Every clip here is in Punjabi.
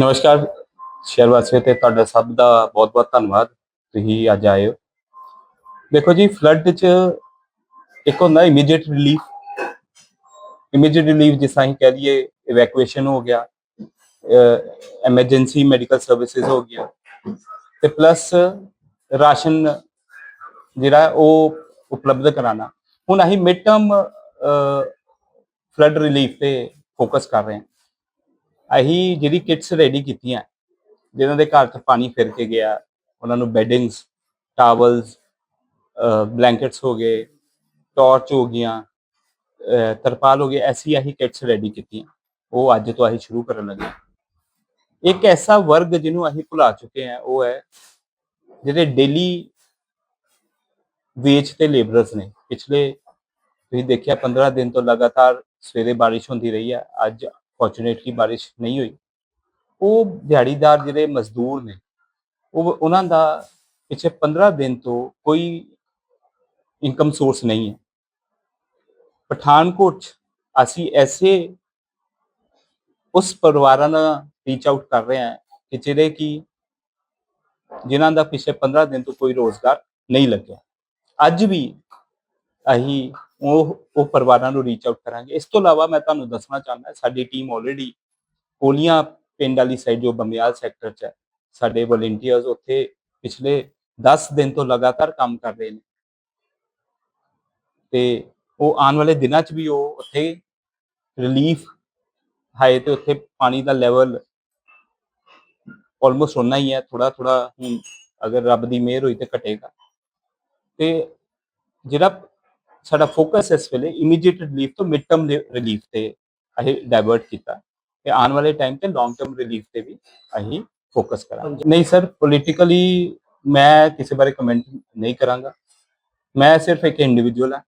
ਨਮਸਕਾਰ, ਸ਼ਹਿਰ ਵਾਸੀਓ ਤੇ ਤੁਹਾਡਾ ਸਭ ਦਾ ਬਹੁਤ-ਬਹੁਤ ਧੰਨਵਾਦ। ਤੁਸੀਂ ਅੱਜ ਆਏ ਹੋ। ਦੇਖੋ ਜੀ ਫਲੱਡ 'ਚ ਇੱਕ ਹੁੰਦਾ ਇਮੀਡੀਏਟ ਰਿਲੀਫ ਇਮੀਡੀਏਟ ਰਿਲੀਫ ਜਿਸ ਤਰ੍ਹਾਂ ਅਸੀਂ ਕਹਿ ਲਈਏ ਇਵੈਕੂਏਸ਼ਨ ਹੋ ਗਿਆ ਐਮਰਜੈਂਸੀ ਮੈਡੀਕਲ ਸਰਵਿਸਿਜ਼ ਹੋ ਗਿਆ ਤੇ ਪਲੱਸ ਰਾਸ਼ਨ ਜਿਹੜਾ ਉਹ ਉਪਲਬਧ ਕਰਾਣਾ ਹੁਣ ਅਸੀਂ ਮਿਡ ਟਰਮ ਫਲੱਡ ਰਿਲੀਫ ਤੇ ਫੋਕਸ ਕਰ ਰਹੇ ਹਾਂ। ਅਸੀਂ ਜਿਹੜੀ ਕਿਟਸ ਰੈਡੀ ਕੀਤੀਆਂ ਜਿਨ੍ਹਾਂ ਦੇ ਘਰ 'ਚ ਪਾਣੀ ਫਿਰ ਕੇ ਗਿਆ, ਉਹਨਾਂ ਨੂੰ ਬੈਡਿੰਗਸ ਟਾਵਲਸ ਬਲੈਂਕਟਸ ਹੋ ਗਏ ਟਾਰਚ ਹੋ ਗਈਆਂ ਤਰਪਾਲ ਹੋ ਗਏ, ਐਸੀ ਅਸੀਂ ਕਿਟਸ ਰੈਡੀ ਕੀਤੀਆਂ। ਉਹ ਅੱਜ ਤੋਂ ਅਸੀਂ ਸ਼ੁਰੂ ਕਰਨ ਲੱਗੇ ਇੱਕ ਐਸਾ ਵਰਗ ਜਿਹਨੂੰ ਅਸੀਂ ਭੁਲਾ ਚੁੱਕੇ ਹਾਂ, ਉਹ ਹੈ ਜਿਹੜੇ ਡੇਲੀ ਵੇਚ ਤੇ ਲੇਬਰਰਸ ਨੇ। ਪਿਛਲੇ ਤੁਸੀਂ ਦੇਖਿਆ 15 ਦਿਨ ਤੋਂ ਲਗਾਤਾਰ ਸਵੇਰੇ ਬਾਰਿਸ਼ ਹੁੰਦੀ ਰਹੀ ਹੈ ਅੱਜ ਫੋਰਚੂਨੇਟਲੀ ਬਾਰਿਸ਼ ਨਹੀਂ ਹੋਈ। ਉਹ ਦਿਹਾੜੀਦਾਰ ਜਿਹੜੇ ਮਜ਼ਦੂਰ ਨੇ, ਉਹ ਉਹਨਾਂ ਦਾ ਪਿਛੇ 15 ਦਿਨ ਤੋਂ ਕੋਈ ਇਨਕਮ ਸੋਰਸ ਨਹੀਂ ਹੈ। ਪਠਾਨਕੋਟ ਅਸੀਂ ਐਸੇ ਉਸ ਪਰਿਵਾਰਾਂ ਨਾਲ ਰੀਚ ਆਊਟ ਕਰ ਰਹੇ ਹਾਂ ਕਿ ਜਿਹੜੇ ਕਿ ਜਿਨ੍ਹਾਂ ਦਾ ਪਿਛੇ 15 ਦਿਨ ਤੋਂ ਕੋਈ ਰੋਜ਼ਗਾਰ ਨਹੀਂ ਲੱਗਿਆ। ਅੱਜ ਵੀ ਅਸੀਂ ਉਹ ਉਹ ਪਰਿਵਾਰਾਂ ਨੂੰ ਰੀਚ ਆਊਟ ਕਰਾਂਗੇ। ਇਸ ਤੋਂ ਇਲਾਵਾ ਮੈਂ ਤੁਹਾਨੂੰ ਦੱਸਣਾ ਚਾਹੁੰਦਾ, ਸਾਡੀ ਟੀਮ ਆਲਰੇਡੀ ਕੋਲੀਆਂ ਪਿੰਡ ਵਾਲੀ ਸਾਈਡ ਜੋ ਬੰਮਿਆਲ ਸੈਕਟਰ 'ਚ ਹੈ, ਸਾਡੇ ਵਲੰਟੀਅਰਸ ਉੱਥੇ ਪਿਛਲੇ 10 ਦਿਨ ਤੋਂ ਲਗਾਤਾਰ ਕੰਮ ਕਰ ਰਹੇ ਨੇ। ਤੇ ਉਹ ਆਉਣ ਵਾਲੇ ਦਿਨਾਂ 'ਚ ਵੀ ਉਹ ਉੱਥੇ ਰਿਲੀਫ ਹੈ ਤੇ ਉੱਥੇ ਪਾਣੀ ਦਾ ਲੈਵਲ ਆਲਮੋਸਟ ਉਨਾ ਹੀ ਹੈ ਥੋੜਾ ਥੋੜਾ ਹੁਣ ਅਗਰ ਰੱਬ ਦੀ ਮਿਹਰ ਹੋਈ ਤੇ ਘਟੇਗਾ। ਤੇ ਜਿਹੜਾ ਸਾਡਾ ਫੋਕਸ ਇਸ ਵੇਲੇ ਇਮੀਡੀਏਟ ਰਿਲੀਫ ਤੋਂ ਮਿਡ ਟਰਮ ਰਿਲੀਫ ਤੇ ਅਸੀਂ ਡਾਇਵਰਟ ਕੀਤਾ। ਤੇ ਆਉਣ ਵਾਲੇ ਟਾਈਮ ਤੇ ਲੌਂਗ ਟਰਮ ਰਿਲੀਫ ਤੇ ਵੀ ਅਸੀਂ ਫੋਕਸ ਕਰਾਂਗੇ। ਨਹੀਂ ਸਰ ਪੋਲੀਟੀਕਲੀ ਮੈਂ ਕਿਸੇ ਬਾਰੇ ਕਮੈਂਟ ਨਹੀਂ ਕਰਾਂਗਾ। ਮੈਂ ਸਿਰਫ ਇੱਕ ਇੰਡੀਵਿਜੂਅਲ ਹਾਂ।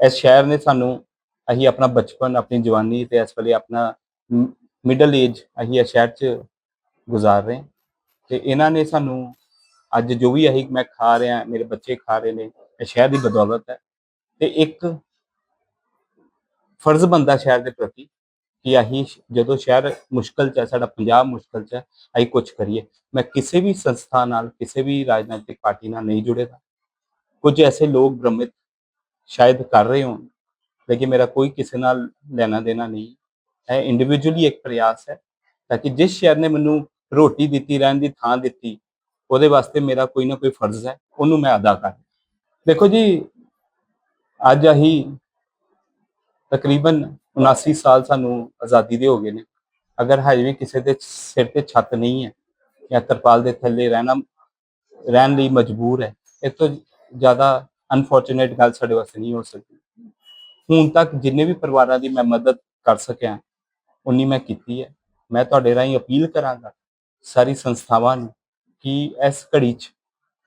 ਇਸ ਸ਼ਹਿਰ ਨੇ ਸਾਨੂੰ ਅਸੀਂ ਆਪਣਾ ਬਚਪਨ ਆਪਣੀ ਜਵਾਨੀ ਤੇ ਇਸ ਵੇਲੇ ਆਪਣਾ ਮਿਡਲ ਏਜ ਅਸੀਂ ਇਸ ਸ਼ਹਿਰ 'ਚ ਗੁਜ਼ਾਰ ਰਹੇ ਤੇ ਇਹਨਾਂ ਨੇ ਸਾਨੂੰ ਅੱਜ ਜੋ ਵੀ ਅਸੀਂ ਮੈਂ ਖਾ ਰਿਹਾ ਮੇਰੇ ਬੱਚੇ ਖਾ ਰਹੇ ਨੇ ਸ਼ਹਿਰ ਦੀ ਬਦੌਲਤ ਹੈ ਤੇ ਇੱਕ ਫਰਜ਼ ਬੰਦਾ ਸ਼ਹਿਰ ਦੇ ਪ੍ਰਤੀ ਕਿ ਅਸੀਂ ਜਦੋਂ ਸ਼ਹਿਰ ਮੁਸ਼ਕਲ ਚ ਹੈ, ਸਾਡਾ ਪੰਜਾਬ ਮੁਸ਼ਕਲ ਚ ਹੈ, ਅਸੀਂ ਕੁਝ ਕਰੀਏ। ਮੈਂ ਕਿਸੇ ਵੀ ਸੰਸਥਾ ਨਾਲ, ਕਿਸੇ ਵੀ ਰਾਜਨੀਤਿਕ ਪਾਰਟੀ ਨਾਲ ਨਹੀਂ ਜੁੜੇਗਾ। ਕੁਝ ਐਸੇ ਲੋਕ ਭ੍ਰਮਿਤ ਸ਼ਾਇਦ ਕਰ ਰਹੇ ਹੋਣ, ਲੇਕਿਨ ਮੇਰਾ ਕੋਈ ਕਿਸੇ ਨਾਲ ਲੈਣਾ ਦੇਣਾ ਨਹੀਂ। ਹੈ ਇੰਡੀਵਿਜੂਅਲੀ ਇੱਕ ਪ੍ਰਯਾਸ ਹੈ ਤਾਂ ਕਿ ਜਿਸ ਸ਼ਹਿਰ ਨੇ ਮੈਨੂੰ ਰੋਟੀ ਦਿੱਤੀ, ਰਹਿਣ ਦੀ ਥਾਂ ਦਿੱਤੀ, ਉਹਦੇ ਵਾਸਤੇ ਮੇਰਾ ਕੋਈ ਨਾ ਕੋਈ ਫਰਜ਼ ਹੈ, ਉਹਨੂੰ ਮੈਂ ਅਦਾ ਕਰਾਂ ਦੇਖੋ ਜੀ, ਅੱਜ ਅਸੀਂ ਤਕਰੀਬਨ 79 ਸਾਲ ਸਾਨੂੰ ਆਜ਼ਾਦੀ ਦੇ ਹੋ ਗਏ ਨੇ। ਅਗਰ ਹਜੇ ਵੀ ਕਿਸੇ ਦੇ ਸਿਰ ਤੇ ਛੱਤ ਨਹੀਂ ਹੈ ਜਾਂ ਤਰਪਾਲ ਦੇ ਥੱਲੇ ਰਹਿਣਾ, ਰਹਿਣ ਲਈ ਮਜਬੂਰ ਹੈ, ਇਹ ਤੋਂ ਜ਼ਿਆਦਾ ਅਨਫੋਰਚੂਨੇਟ ਗੱਲ ਸਾਡੇ ਵਾਸਤੇ ਨਹੀਂ ਹੋ ਸਕਦੀ। ਹੁਣ ਤੱਕ ਜਿੰਨੇ ਵੀ ਪਰਿਵਾਰਾਂ ਦੀ ਮੈਂ ਮਦਦ ਕਰ ਸਕਿਆ, ਉਨੀ ਮੈਂ ਕੀਤੀ ਹੈ। ਮੈਂ ਤੁਹਾਡੇ ਰਾਹੀਂ ਅਪੀਲ ਕਰਾਂਗਾ ਸਾਰੀ ਸੰਸਥਾਵਾਂ ਨੂੰ ਕਿ ਇਸ ਘੜੀ 'ਚ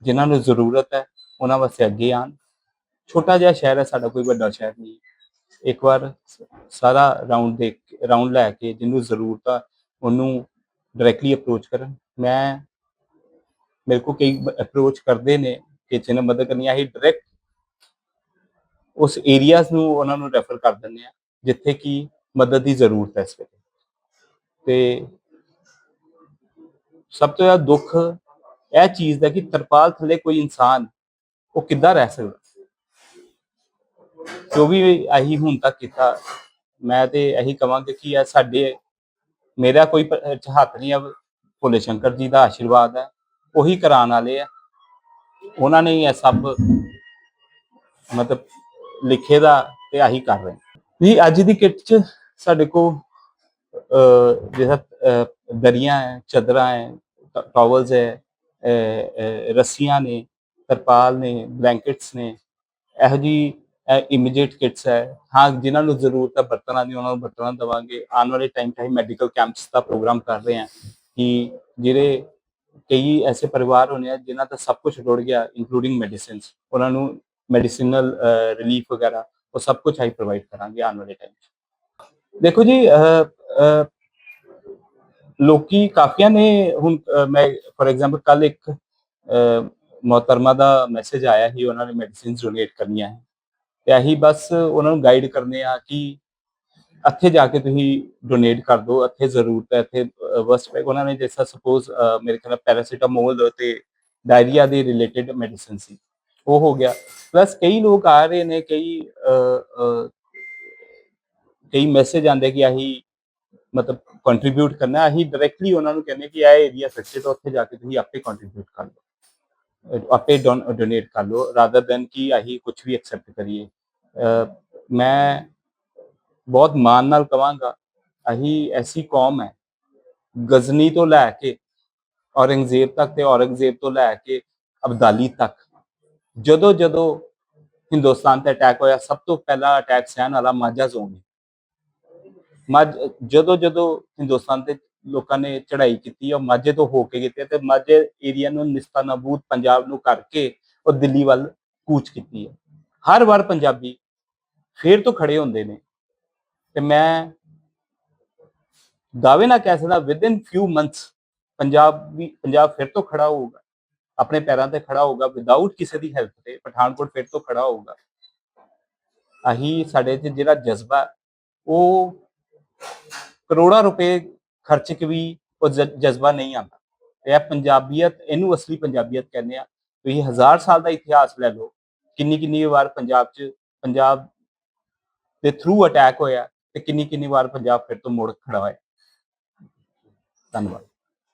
ਜਿਨ੍ਹਾਂ ਨੂੰ ਜ਼ਰੂਰਤ ਹੈ ਉਹਨਾਂ ਵਾਸਤੇ ਅੱਗੇ ਆਣ ਛੋਟਾ ਜਿਹਾ ਸ਼ਹਿਰ ਹੈ, ਸਾਡਾ ਕੋਈ ਵੱਡਾ ਸ਼ਹਿਰ ਨਹੀਂ ਇੱਕ ਵਾਰ ਸਾਰਾ ਰਾਉਂਡ ਦੇ ਰਾਉਂਡ ਲੈ ਕੇ ਜਿਹਨੂੰ ਜ਼ਰੂਰਤ ਆ, ਉਹਨੂੰ ਡਾਇਰੈਕਟਲੀ ਅਪਰੋਚ ਕਰਨ। ਮੈਂ, ਮੇਰੇ ਕੋ ਕਈ ਅਪਰੋਚ ਕਰਦੇ ਨੇ ਕਿ ਜਿਹਨੇ ਮਦਦ ਕਰਨੀ ਹੈ ਡਾਇਰੈਕਟ ਉਸ ਏਰੀਆਜ਼ ਨੂੰ ਉਹਨਾਂ ਨੂੰ ਰੈਫਰ ਕਰ ਦਿੰਦੇ ਆ, ਜਿੱਥੇ ਕਿ ਮਦਦ ਦੀ ਜ਼ਰੂਰਤ ਹੈ ਇਸ ਵੇਲੇ। ਤੇ ਸਭ ਤੋਂ ਜ਼ਿਆਦਾ ਦੁੱਖ ਇਹ ਚੀਜ਼ ਦਾ ਕਿ ਤਰਪਾਲ ਥੱਲੇ ਕੋਈ ਇਨਸਾਨ ਉਹ ਕਿੱਦਾਂ ਰਹਿ ਸਕਦਾ? ਜੋ ਵੀ ਅਸੀਂ ਹੁਣ ਤੱਕ ਕੀਤਾ ਮੈਂ ਤੇ ਇਹੀ ਕਵਾਂਗਾ ਕਿ ਇਹ ਸਾਡੇ ਮੇਰਾ ਕੋਈ ਹੱਥ ਨਹੀਂ ਆ ਭੋਲੇ ਸ਼ੰਕਰ ਜੀ ਦਾ ਆਸ਼ੀਰਵਾਦ ਹੈ ਉਹੀ ਕਰਾਉਣ ਵਾਲੇ ਆ। ਉਹਨਾਂ ਨੇ ਇਹ ਸਭ ਮਤਲਬ ਲਿਖੇ ਦਾ ਤੇ ਆਹੀ ਕਰ ਰਹੇ ਵੀ ਅੱਜ ਦੀ ਕਿੱਟ 'ਚ ਸਾਡੇ ਕੋ ਅਹ ਜਿਹੜਾ ਦਰੀਆਂ ਹੈ ਚਾਦਰਾਂ ਹੈ ਟਾਵਲਸ ਹੈ ਅਹ, ਰੱਸੀਆਂ ਨੇ ਤਰਪਾਲ ਨੇ ਬਲੈਂਕਟਸ ਨੇ, ਇਹੋ ਜੀ ਇਮੀਡੀਏਟ ਕਿਟਸ ਹੈ। ਹਾਂ, ਜਿਨ੍ਹਾਂ ਨੂੰ ਜ਼ਰੂਰਤ ਹੈ, ਬਰਤਨਾਂ ਦੀ, ਉਹਨਾਂ ਨੂੰ ਬਰਤਨਾਂ ਦਵਾਂਗੇ। ਆਉਣ ਵਾਲੇ ਟਾਈਮ 'ਚ ਮੈਡੀਕਲ ਕੈਂਪਸ ਦਾ ਪ੍ਰੋਗਰਾਮ ਕਰ ਰਹੇ ਹਾਂ ਕਿ ਜਿਹੜੇ ਕਈ ਐਸੇ ਪਰਿਵਾਰ ਹੋਣੇ ਆ, ਜਿਨ੍ਹਾਂ ਦਾ ਸਭ ਕੁਝ ਰੁੜ ਗਿਆ ਇਨਕਲੂਡਿੰਗ ਮੈਡੀਸਿਨਸ ਉਹਨਾਂ ਨੂੰ ਮੈਡੀਸਿਨਲ ਰਿਲੀਫ ਵਗੈਰਾ, ਉਹ ਸਭ ਕੁਝ ਅਸੀਂ ਪ੍ਰੋਵਾਈਡ ਕਰਾਂਗੇ ਆਉਣ ਵਾਲੇ ਟਾਈਮ 'ਚ। ਦੇਖੋ ਜੀ ਲੋਕੀ ਕਾਫੀਆਂ ਨੇ, ਹੁਣ ਮੈਂ ਫੋਰ ਐਗਜ਼ਾਮਪਲ ਕੱਲ ਇੱਕ ਮੁਹਤਰਮਾ ਦਾ ਮੈਸੇਜ ਆਇਆ ਸੀ, ਉਹਨਾਂ ਨੇ ਮੈਡੀਸਿਨਸ ਡੋਨੇਟ ਕਰਨੀਆਂ ਹੈ ਤੇ ਅਸੀਂ ਬਸ ਉਹਨਾਂ ਨੂੰ ਗਾਈਡ ਕਰਨੇ ਆ ਕਿ ਇੱਥੇ ਜਾ ਕੇ ਤੁਸੀਂ ਡੋਨੇਟ ਕਰ ਦਿਓ, ਇੱਥੇ ਜ਼ਰੂਰਤ ਹੈ, ਇੱਥੇ ਵਸਟ ਪੈ ਉਹਨਾਂ ਨੇ ਜਿਸਾ ਸਪੋਜ਼ ਮੇਰੇ ਖਿਆਲ ਪੈਰਾਸੀਟਾਮੋਲ ਤੇ ਡਾਇਰੀਆ ਦੇ ਰਿਲੇਟਡ ਮੈਡੀਸਿਨ ਸੀ। ਉਹ ਹੋ ਗਿਆ। ਪਲੱਸ ਕਈ ਲੋਕ ਆ ਰਹੇ ਨੇ, ਕਈ ਕਈ ਮੈਸੇਜ ਆਉਂਦੇ ਕਿ ਆਹੀ ਮਤਲਬ ਕੰਟਰੀਬਿਊਟ ਕਰਨਾ। ਅਸੀਂ ਡਾਇਰੈਕਟਲੀ ਉਹਨਾਂ ਨੂੰ ਕਹਿੰਦੇ ਕਿ ਇਹ ਏਰੀਆ ਸੱਚੇ ਤਾਂ ਉੱਥੇ ਜਾ ਕੇ ਤੁਸੀਂ ਆਪੇ ਕੰਟਰੀਬਿਊਟ ਕਰ ਲਓ। ਅਹ ਆਪੇ ਡੋਨੇਟ ਕਰ ਲਓ ਰਾਦਰ ਦੈਨ ਕਿ ਅਸੀਂ ਕੁਝ ਵੀ ਐਕਸੈਪਟ ਕਰੀਏ ਅਹ ਮੈਂ ਬਹੁਤ ਮਾਣ ਨਾਲ ਕਵਾਂਗਾ ਅਸੀਂ ਐਸੀ ਕੌਮ ਹੈ ਗਜ਼ਨੀ ਤੋਂ ਲੈ ਕੇ ਔਰੰਗਜ਼ੇਬ ਤੱਕ ਤੇ ਔਰੰਗਜ਼ੇਬ ਤੋਂ ਲੈ ਕੇ ਅਬਦਾਲੀ ਤੱਕ ਜਦੋਂ ਜਦੋਂ ਹਿੰਦੁਸਤਾਨ ਤੇ ਅਟੈਕ ਹੋਇਆ ਸਭ ਤੋਂ ਪਹਿਲਾ ਅਟੈਕ ਸਹਿਣ ਵਾਲਾ ਮਾਝਾ ਜ਼ੋਨ ਹੈ ਮੱਝ ਜਦੋਂ ਜਦੋਂ ਹਿੰਦੁਸਤਾਨ ਤੇ ਲੋਕਾਂ ਨੇ ਚੜ੍ਹਾਈ ਕੀਤੀ ਉਹ ਮਾਝੇ ਤੋਂ ਹੋ ਕੇ ਕੀਤੀ ਤੇ ਮਾਝੇ ਏਰੀਆ ਨੂੰ ਨਿਸਤਾਨਾਬੂਦ ਪੰਜਾਬ ਨੂੰ ਕਰਕੇ ਉਹ ਦਿੱਲੀ ਵੱਲ ਕੂਚ ਕੀਤੀ ਹੈ ਹਰ ਵਾਰ ਪੰਜਾਬੀ ਫੇਰ ਤੋਂ ਖੜੇ ਹੁੰਦੇ ਨੇ ਤੇ ਮੈਂ ਦਾਅਵੇ ਨਾਲ ਕਹਿ ਸਕਦਾ within few months Punjab ਵੀ, ਪੰਜਾਬ ਫਿਰ ਤੋਂ ਖੜਾ ਹੋਊਗਾ, ਆਪਣੇ ਪੈਰਾਂ ਤੇ ਖੜਾ ਹੋਊਗਾ ਵਿਦਆਊਟ ਕਿਸੇ ਦੀ ਹੈਲਪ ਤੇ ਪਠਾਨਕੋਟ ਫਿਰ ਤੋਂ ਖੜਾ ਹੋਊਗਾ। ਆਹੀ ਸਾਡੇ 'ਚ ਜਿਹੜਾ ਜਜ਼ਬਾ, ਉਹ ਕਰੋੜਾਂ ਰੁਪਏ ਖਰਚ ਕੇ ਵੀ ਉਹ ਜਜ਼ਬਾ ਨਹੀਂ ਆਉਂਦਾ। ਇਹ ਪੰਜਾਬੀਅਤ, ਇਹਨੂੰ ਅਸਲੀ ਪੰਜਾਬੀਅਤ ਕਹਿੰਦੇ ਆ। ਤੁਸੀਂ ਹਜ਼ਾਰ ਸਾਲ ਦਾ ਇਤਿਹਾਸ ਲੈ ਲਓ ਕਿੰਨੀ ਕਿੰਨੀ ਵਾਰ ਪੰਜਾਬ 'ਚ, ਪੰਜਾਬ ਦੇ ਥਰੂ ਅਟੈਕ ਹੋਇਆ ਤੇ ਕਿੰਨੀ ਕਿੰਨੀ ਵਾਰ ਪੰਜਾਬ ਫਿਰ ਤੋਂ ਮੁੜ ਖੜਾ ਹੋਇਆ। ਧੰਨਵਾਦ।